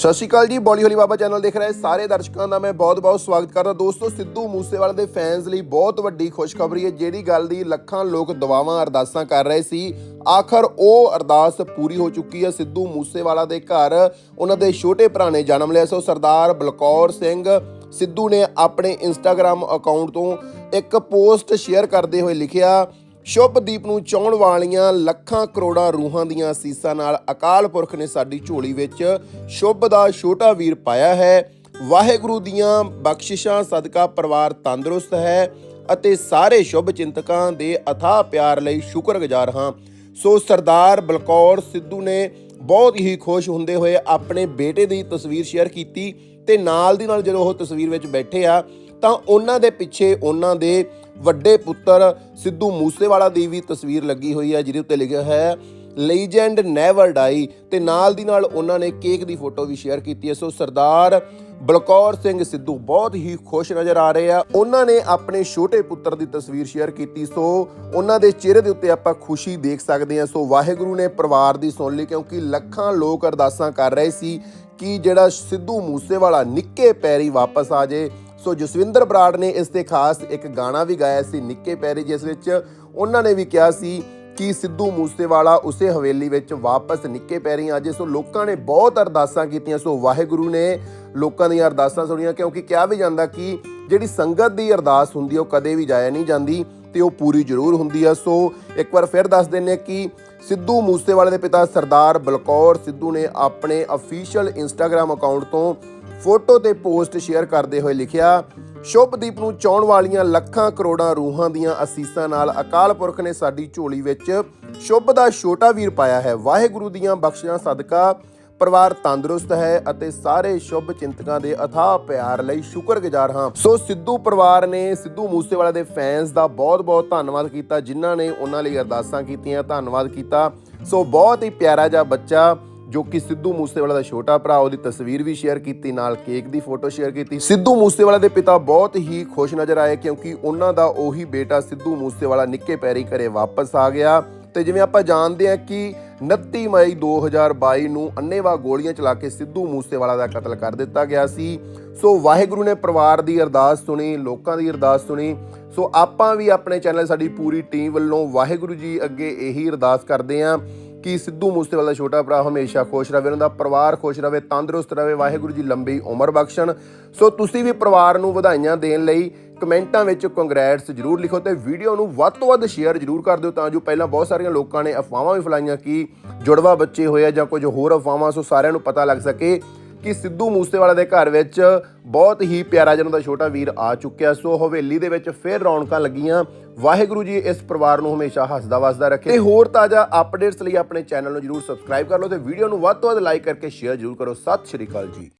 ਸਤਿ ਸ਼੍ਰੀ ਅਕਾਲ ਜੀ, ਬੋਲੀ ਹੋਲੀ ਬਾਬਾ ਚੈਨਲ ਦੇਖ ਰਹੇ ਸਾਰੇ ਦਰਸ਼ਕਾਂ ਦਾ ਮੈਂ ਬਹੁਤ-ਬਹੁਤ ਸਵਾਗਤ ਕਰਦਾ। ਦੋਸਤੋ, ਸਿੱਧੂ ਮੂਸੇਵਾਲੇ ਦੇ ਫੈਨਸ ਲਈ ਬਹੁਤ ਵੱਡੀ ਖੁਸ਼ਖਬਰੀ ਹੈ, ਜਿਹੜੀ ਗੱਲ ਦੀ ਲੱਖਾਂ ਲੋਕ ਦੁਆਵਾਂ, ਅਰਦਾਸਾਂ ਕਰ ਰਹੇ ਸੀ। ਆਖਰ ਉਹ ਅਰਦਾਸ ਪੂਰੀ ਹੋ ਚੁੱਕੀ ਹੈ, ਸਿੱਧੂ ਮੂਸੇਵਾਲਾ ਦੇ ਘਰ। ਉਹਨਾਂ ਦੇ ਛੋਟੇ ਭਰਾ ਨੇ ਜਨਮ ਲਿਆ ਸੋ ਸਰਦਾਰ ਬਲਕੌਰ ਸਿੰਘ। ਸਿੱਧੂ ਨੇ ਆਪਣੇ ਇੰਸਟਾਗ੍ਰam ਅਕਾਊਂਟ ਤੋਂ ਇੱਕ ਪੋਸਟ ਸ਼ੇਅਰ ਕਰਦੇ ਹੋਏ ਲਿਖਿਆ ਸ਼ੁਭਦੀਪ ਨੂੰ ਚਾਹਣ ਵਾਲੀਆਂ ਲੱਖਾਂ ਕਰੋੜਾਂ ਰੂਹਾਂ ਦੀਆਂ ਅਸੀਸਾਂ ਨਾਲ ਅਕਾਲ ਪੁਰਖ ਨੇ ਸਾਡੀ ਝੋਲੀ ਵਿੱਚ ਸ਼ੁਭ ਦਾ ਛੋਟਾ ਵੀਰ ਪਾਇਆ ਹੈ। ਵਾਹਿਗੁਰੂ ਦੀਆਂ ਬਖਸ਼ਿਸ਼ਾਂ, ਸਦਕਾ ਪਰਿਵਾਰ ਤੰਦਰੁਸਤ ਹੈ ਅਤੇ ਸਾਰੇ ਸ਼ੁਭ ਚਿੰਤਕਾਂ ਦੇ ਅਥਾਹ ਪਿਆਰ ਲਈ ਸ਼ੁਕਰਗੁਜ਼ਾਰ ਹਾਂ। ਸੋ ਸਰਦਾਰ ਬਲਕੌਰ ਸਿੱਧੂ ਨੇ ਬਹੁਤ ਹੀ ਖੁਸ਼ ਹੁੰਦੇ ਹੋਏ ਆਪਣੇ ਬੇਟੇ ਦੀ ਤਸਵੀਰ ਸ਼ੇਅਰ ਕੀਤੀ। ਤੇ ਨਾਲ ਦੀ ਨਾਲ ਜਦੋਂ ਉਹ ਤਸਵੀਰ ਵਿੱਚ ਬੈਠੇ ਆ, ਤਾਂ ਉਹਨਾਂ ਦੇ ਪਿੱਛੇ ਉਹਨਾਂ ਦੇ ਵੱਡੇ ਪੁੱਤਰ ਸਿੱਧੂ ਮੂਸੇਵਾਲਾ ਦੀ ਵੀ ਤਸਵੀਰ ਲੱਗੀ ਹੋਈ ਹੈ ਜਿਹਦੇ ਉੱਤੇ ਲਿਖਿਆ ਹੈ ਲੀਜੈਂਡ ਨੈਵਰ ਡਾਈ ਤੇ ਨਾਲ ਦੀ ਨਾਲ ਉਹਨਾਂ ਨੇ ਕੇਕ ਦੀ ਫੋਟੋ ਵੀ ਸ਼ੇਅਰ ਕੀਤੀ ਹੈ। ਸੋ ਸਰਦਾਰ ਬਲਕੌਰ ਸਿੰਘ ਸਿੱਧੂ ਬਹੁਤ ਹੀ ਖੁਸ਼ ਨਜ਼ਰ ਆ ਰਹੇ ਆ। ਉਹਨਾਂ ਨੇ ਆਪਣੇ ਛੋਟੇ ਪੁੱਤਰ ਦੀ ਤਸਵੀਰ ਸ਼ੇਅਰ ਕੀਤੀ। ਸੋ ਉਹਨਾਂ ਦੇ ਚਿਹਰੇ ਦੇ ਉੱਤੇ ਆਪਾਂ ਖੁਸ਼ੀ ਦੇਖ ਸਕਦੇ ਹਾਂ ਸੋ ਵਾਹਿਗੁਰੂ ਨੇ ਪਰਿਵਾਰ ਦੀ ਸੁਣ ਲਈ, ਕਿਉਂਕਿ ਲੱਖਾਂ ਲੋਕ ਅਰਦਾਸਾਂ ਕਰ ਰਹੇ ਸੀ ਕਿ ਜਿਹੜਾ ਸਿੱਧੂ ਮੂਸੇਵਾਲਾ ਨਿੱਕੇ ਪੈਰੀ ਵਾਪਸ ਆ ਜੇ। ਸੋ ਜਸਵਿੰਦਰ ਬਰਾੜ ਨੇ ਇਸ ਤੇ ਖਾਸ ਇੱਕ ਗਾਣਾ ਵੀ ਗਾਇਆ ਸੀ, ਨਿੱਕੇ ਪੈਰੀ, ਜਿਸ ਵਿੱਚ ਉਹਨਾਂ ਨੇ ਵੀ ਕਿਹਾ ਸੀ ਕਿ ਸਿੱਧੂ ਮੂਸੇਵਾਲਾ ਉਸੇ ਹਵੇਲੀ ਵਿੱਚ ਵਾਪਸ ਨਿੱਕੇ ਪੈਰੀ ਆ ਜੇ। ਸੋ ਲੋਕਾਂ ਨੇ ਬਹੁਤ ਅਰਦਾਸਾਂ ਕੀਤੀਆਂ। ਸੋ ਵਾਹਿਗੁਰੂ ਨੇ ਲੋਕਾਂ ਦੀਆਂ ਅਰਦਾਸਾਂ ਸੁਣੀਆਂ, ਕਿਉਂਕਿ ਕਿਹਾ ਵੀ ਜਾਂਦਾ ਕਿ ਜਿਹੜੀ ਸੰਗਤ ਦੀ ਅਰਦਾਸ ਹੁੰਦੀ ਉਹ ਕਦੇ ਵੀ ਜਾਇਆ ਨਹੀਂ ਜਾਂਦੀ ਤੇ ਉਹ ਪੂਰੀ ਜ਼ਰੂਰ ਹੁੰਦੀ ਆ। ਸੋ ਇੱਕ ਵਾਰ ਫਿਰ ਦੱਸ ਦਿੰਨੇ ਕਿ ਸਿੱਧੂ ਮੂਸੇਵਾਲੇ ਦੇ ਪਿਤਾ ਸਰਦਾਰ ਬਲਕੌਰ ਸਿੱਧੂ ਨੇ ਆਪਣੇ ਅਫੀਸ਼ੀਅਲ ਇੰਸਟਾਗ੍ਰam ਅਕਾਊਂਟ ਤੋਂ ਫੋਟੋ ਤੇ ਪੋਸਟ ਸ਼ੇਅਰ ਕਰਦੇ ਹੋਏ ਲਿਖਿਆ, ਸ਼ੁਭਦੀਪ ਨੂੰ ਚਾਹਣ ਵਾਲੀਆਂ ਲੱਖਾਂ ਕਰੋੜਾਂ ਰੂਹਾਂ ਦੀਆਂ ਅਸੀਸਾਂ ਨਾਲ ਅਕਾਲ ਪੁਰਖ ਨੇ ਸਾਡੀ ਝੋਲੀ ਵਿੱਚ ਸ਼ੁਭ ਦਾ ਛੋਟਾ ਵੀਰ ਪਾਇਆ ਹੈ। ਵਾਹਿਗੁਰੂ ਦੀਆਂ ਬਖਸ਼ਿਸ਼ਾਂ, ਸਦਕਾ ਪਰਿਵਾਰ ਤੰਦਰੁਸਤ ਹੈ ਅਤੇ ਸਾਰੇ ਸ਼ੁਭ ਚਿੰਤਕਾਂ ਦੇ ਅਥਾਹ ਪਿਆਰ ਲਈ ਸ਼ੁਕਰਗੁਜ਼ਾਰ ਹਾਂ। ਸੋ ਸਿੱਧੂ ਪਰਿਵਾਰ ਨੇ ਸਿੱਧੂ ਮੂਸੇਵਾਲਾ ਦੇ ਫੈਨਸ ਦਾ ਬਹੁਤ-ਬਹੁਤ ਧੰਨਵਾਦ ਕੀਤਾ, ਜਿਨ੍ਹਾਂ ਨੇ ਉਹਨਾਂ ਲਈ ਅਰਦਾਸਾਂ ਕੀਤੀਆਂ, ਧੰਨਵਾਦ ਕੀਤਾ। ਸੋ ਬਹੁਤ ਹੀ ਪਿਆਰਾ ਜਿਹਾ ਬੱਚਾ, ਜੋ ਕਿ ਸਿੱਧੂ ਮੂਸੇਵਾਲਾ ਦਾ ਛੋਟਾ ਭਰਾ, ਉਹਦੀ ਤਸਵੀਰ ਵੀ ਸ਼ੇਅਰ ਕੀਤੀ, ਨਾਲ ਕੇਕ ਦੀ ਫੋਟੋ ਸ਼ੇਅਰ ਕੀਤੀ। ਸਿੱਧੂ ਮੂਸੇਵਾਲਾ ਦੇ ਪਿਤਾ ਬਹੁਤ ਹੀ ਖੁਸ਼ ਨਜ਼ਰ ਆਏ, ਕਿਉਂਕਿ ਉਹਨਾਂ ਦਾ ਉਹੀ ਬੇਟਾ ਸਿੱਧੂ ਮੂਸੇਵਾਲਾ ਨਿੱਕੇ ਪੈਰੀ ਘਰੇ ਵਾਪਸ ਆ ਗਿਆ। ਤੇ ਜਿਵੇਂ ਆਪਾਂ ਜਾਣਦੇ ਹਾਂ ਕਿ 29 ਮਈ 2022 ਨੂੰ ਅੰਨੇਵਾਹ ਗੋਲੀਆਂ ਚਲਾ ਕੇ ਸਿੱਧੂ ਮੂਸੇਵਾਲਾ ਦਾ ਕਤਲ ਕਰ ਦਿੱਤਾ ਗਿਆ ਸੀ। ਸੋ ਵਾਹਿਗੁਰੂ ਨੇ ਪਰਿਵਾਰ ਦੀ ਅਰਦਾਸ ਸੁਣੀ, ਲੋਕਾਂ ਦੀ ਅਰਦਾਸ ਸੁਣੀ। ਸੋ ਆਪਾਂ ਵੀ ਆਪਣੇ ਚੈਨਲ ਸਾਡੀ ਪੂਰੀ ਟੀਮ ਵੱਲੋਂ ਵਾਹਿਗੁਰੂ ਜੀ ਅੱਗੇ ਇਹੀ ਅਰਦਾਸ ਕਰਦੇ ਹਾਂ ਕਿ ਸਿੱਧੂ ਮੂਸੇਵਾਲਾ ਦਾ ਛੋਟਾ ਭਰਾ ਹਮੇਸ਼ਾ ਖੁਸ਼ ਰਹੇ ਉਹਨਾਂ ਦਾ ਪਰਿਵਾਰ ਖੁਸ਼ ਰਹੇ ਤੰਦਰੁਸਤ ਰਹੇ ਵਾਹਿਗੁਰੂ ਜੀ ਲੰਬੀ ਉਮਰ ਬਖਸ਼ਣ। ਸੋ ਤੁਸੀਂ ਵੀ ਪਰਿਵਾਰ ਨੂੰ ਵਧਾਈਆਂ ਦੇਣ ਲਈ ਕਮੈਂਟਾਂ ਵਿੱਚ ਕੰਗ੍ਰੈਟਸ ਜਰੂਰ ਲਿਖੋ ਤੇ ਵੀਡੀਓ ਨੂੰ ਵੱਧ ਤੋਂ ਵੱਧ ਸ਼ੇਅਰ ਜਰੂਰ ਕਰ ਦਿਓ ਤਾਂ ਜੋ ਪਹਿਲਾਂ ਬਹੁਤ ਸਾਰੀਆਂ ਲੋਕਾਂ ਨੇ ਅਫਵਾਹਾਂ ਵੀ ਫੈਲਾਈਆਂ ਕਿ ਜੁੜਵਾ ਬੱਚੇ ਹੋਏ ਆ ਜਾਂ ਕੁਝ ਹੋਰ ਅਫਵਾਹਾਂ, ਸੋ ਸਾਰਿਆਂ ਨੂੰ ਪਤਾ ਲੱਗ ਸਕੇ ਕਿ ਸਿੱਧੂ ਮੂਸੇਵਾਲਾ ਦੇ ਘਰ ਵਿੱਚ ਬਹੁਤ ਹੀ ਪਿਆਰਾ ਜਨ ਦਾ ਛੋਟਾ ਵੀਰ ਆ ਚੁੱਕਿਆ। ਸੋ ਹਵੇਲੀ ਦੇ ਵਿੱਚ ਫੇਰ ਰੌਣਕਾਂ ਲੱਗੀਆਂ। ਵਾਹਿਗੁਰੂ ਜੀ ਇਸ ਪਰਿਵਾਰ ਨੂੰ ਹਮੇਸ਼ਾ ਹੱਸਦਾ ਵਸਦਾ ਰੱਖੇ। ਤੇ ਹੋਰ ਤਾਜ਼ਾ ਅਪਡੇਟਸ ਲਈ ਆਪਣੇ ਚੈਨਲ ਨੂੰ ਜਰੂਰ ਸਬਸਕ੍ਰਾਈਬ ਕਰ ਲਓ ਤੇ ਵੀਡੀਓ ਨੂੰ ਵੱਧ ਤੋਂ ਵੱਧ ਲਾਈਕ ਕਰਕੇ ਸ਼ੇਅਰ ਜਰੂਰ ਕਰੋ। ਸਤਿ ਸ਼੍ਰੀ ਅਕਾਲ ਜੀ।